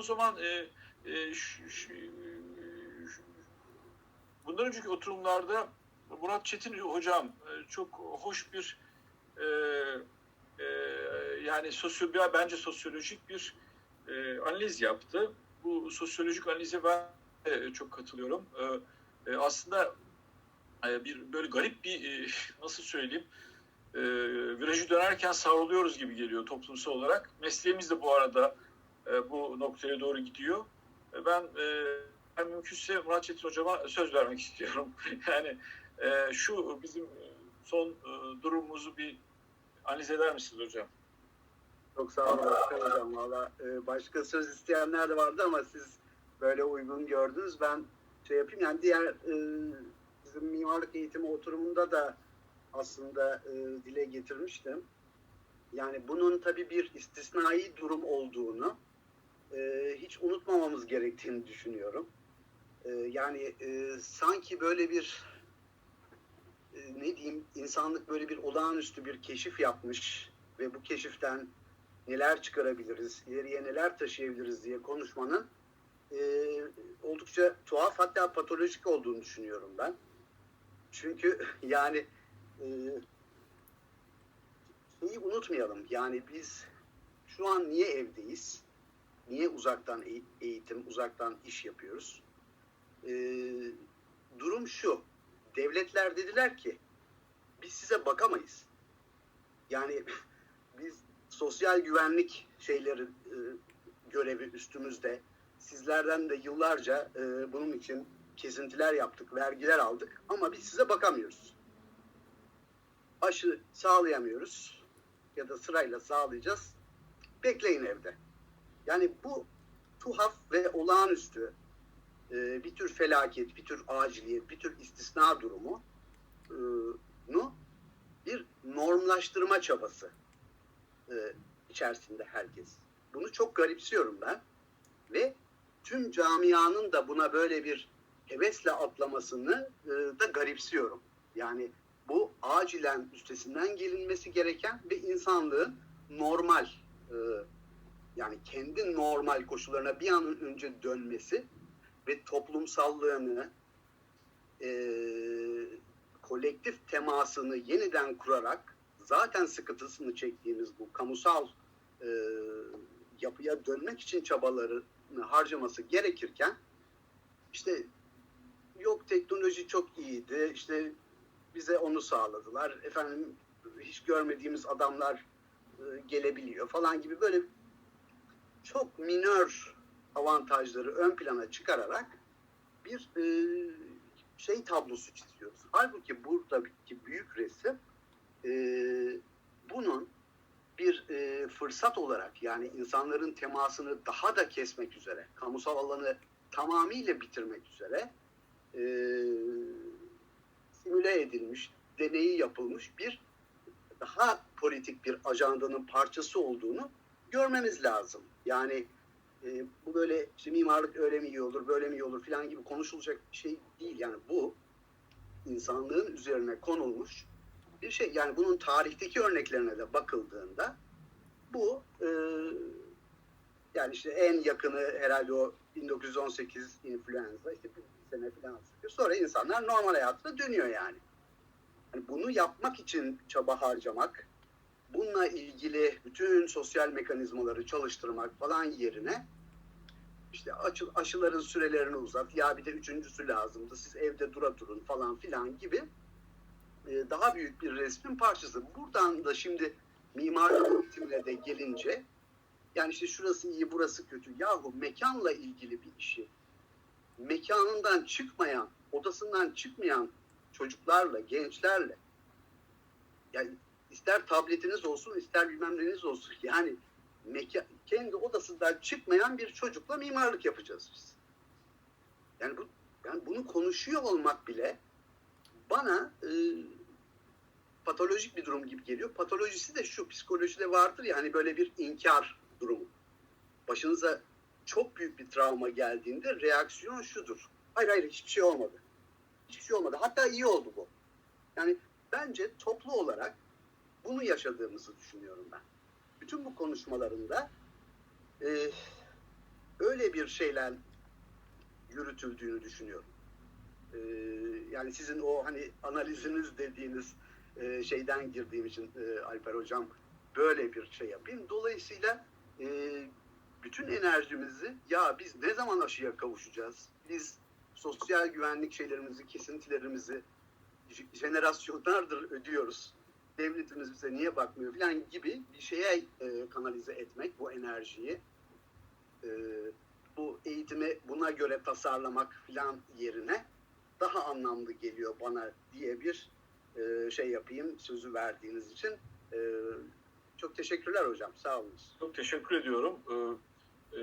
o zaman e, e, şu- bundan önceki oturumlarda Murat Çetin hocam e, çok hoş bir e, e, yani sosyo bence sosyolojik bir e, analiz yaptı. Bu sosyolojik analize ben de çok katılıyorum. E, e, aslında e, bir böyle garip bir e, nasıl söyleyeyim e, virajı dönerken savruluyoruz gibi geliyor toplumsal olarak. Mesleğimiz de bu arada e, bu noktaya doğru gidiyor. E, ben, e, mümkünse Murat Çetin hocama söz vermek istiyorum. yani e, şu bizim son e, durumumuzu bir analiz eder misiniz hocam? Çok sağ olun Başkan Hocam. Valla e, başka söz isteyenler de vardı ama siz böyle uygun gördünüz. Ben şey yapayım yani diğer e, bizim mimarlık eğitimi oturumunda da aslında e, dile getirmiştim. Yani bunun tabii bir istisnai durum olduğunu e, hiç unutmamamız gerektiğini düşünüyorum. E, yani e, sanki böyle bir e, ne diyeyim insanlık böyle bir olağanüstü bir keşif yapmış ve bu keşiften neler çıkarabiliriz, ileriye neler taşıyabiliriz diye konuşmanın e, oldukça tuhaf hatta patolojik olduğunu düşünüyorum ben. Çünkü yani e, şeyi unutmayalım. Yani biz şu an niye evdeyiz? Niye uzaktan eğ- eğitim, uzaktan iş yapıyoruz? E, durum şu. Devletler dediler ki biz size bakamayız. Yani biz sosyal güvenlik şeyleri e, görevi üstümüzde. Sizlerden de yıllarca e, bunun için kesintiler yaptık, vergiler aldık ama biz size bakamıyoruz. Aşı sağlayamıyoruz ya da sırayla sağlayacağız. Bekleyin evde. Yani bu tuhaf ve olağanüstü e, bir tür felaket, bir tür aciliyet, bir tür istisna durumu e, nu bir normlaştırma çabası e, içerisinde herkes. Bunu çok garipsiyorum ben ve tüm camianın da buna böyle bir hevesle atlamasını da garipsiyorum. Yani bu acilen üstesinden gelinmesi gereken ve insanlığın normal e, yani kendi normal koşullarına bir an önce dönmesi ve toplumsallığını e, kolektif temasını yeniden kurarak zaten sıkıntısını çektiğimiz bu kamusal e, yapıya dönmek için çabalarını harcaması gerekirken işte yok teknoloji çok iyiydi işte bize onu sağladılar efendim hiç görmediğimiz adamlar e, gelebiliyor falan gibi böyle çok minör avantajları ön plana çıkararak bir e, şey tablosu çiziyoruz. Halbuki buradaki büyük resim e, bunun bir e, fırsat olarak yani insanların temasını daha da kesmek üzere, kamusal alanı tamamıyla bitirmek üzere e, simüle edilmiş, deneyi yapılmış bir daha politik bir ajandanın parçası olduğunu görmemiz lazım. Yani e, bu böyle işte mimarlık öyle mi iyi olur, böyle mi iyi olur falan gibi konuşulacak bir şey değil. Yani bu insanlığın üzerine konulmuş bir şey. Yani bunun tarihteki örneklerine de bakıldığında bu e, yani işte en yakını herhalde o 1918 influenza işte bir sene falan sürüyor. Sonra insanlar normal hayatına dönüyor yani. yani. Bunu yapmak için çaba harcamak, bununla ilgili bütün sosyal mekanizmaları çalıştırmak falan yerine işte aşı, aşıların sürelerini uzat, ya bir de üçüncüsü lazımdı, siz evde dura durun falan filan gibi e, daha büyük bir resmin parçası. Buradan da şimdi mimarlık eğitimine de gelince yani işte şurası iyi, burası kötü. Yahu mekanla ilgili bir işi mekanından çıkmayan, odasından çıkmayan çocuklarla, gençlerle yani ister tabletiniz olsun, ister bilmem neniz olsun. Yani mekan, kendi odasından çıkmayan bir çocukla mimarlık yapacağız biz. Yani bu yani bunu konuşuyor olmak bile bana e, patolojik bir durum gibi geliyor. Patolojisi de şu psikolojide vardır ya hani böyle bir inkar durumu. Başınıza çok büyük bir travma geldiğinde reaksiyon şudur. Hayır hayır hiçbir şey olmadı. Hiçbir şey olmadı. Hatta iyi oldu bu. Yani bence toplu olarak bunu yaşadığımızı düşünüyorum ben. Bütün bu konuşmalarında e, öyle bir şeyle yürütüldüğünü düşünüyorum. Ee, yani sizin o hani analiziniz dediğiniz e, şeyden girdiğim için e, Alper Hocam böyle bir şey yapayım. Dolayısıyla e, bütün enerjimizi ya biz ne zaman aşıya kavuşacağız? Biz sosyal güvenlik şeylerimizi, kesintilerimizi jenerasyonlardır ödüyoruz. Devletimiz bize niye bakmıyor falan gibi bir şeye e, kanalize etmek bu enerjiyi. E, bu eğitimi buna göre tasarlamak falan yerine daha anlamlı geliyor bana diye bir e, şey yapayım sözü verdiğiniz için. E, çok teşekkürler hocam. Sağ olun. Çok teşekkür ediyorum. Ee, e,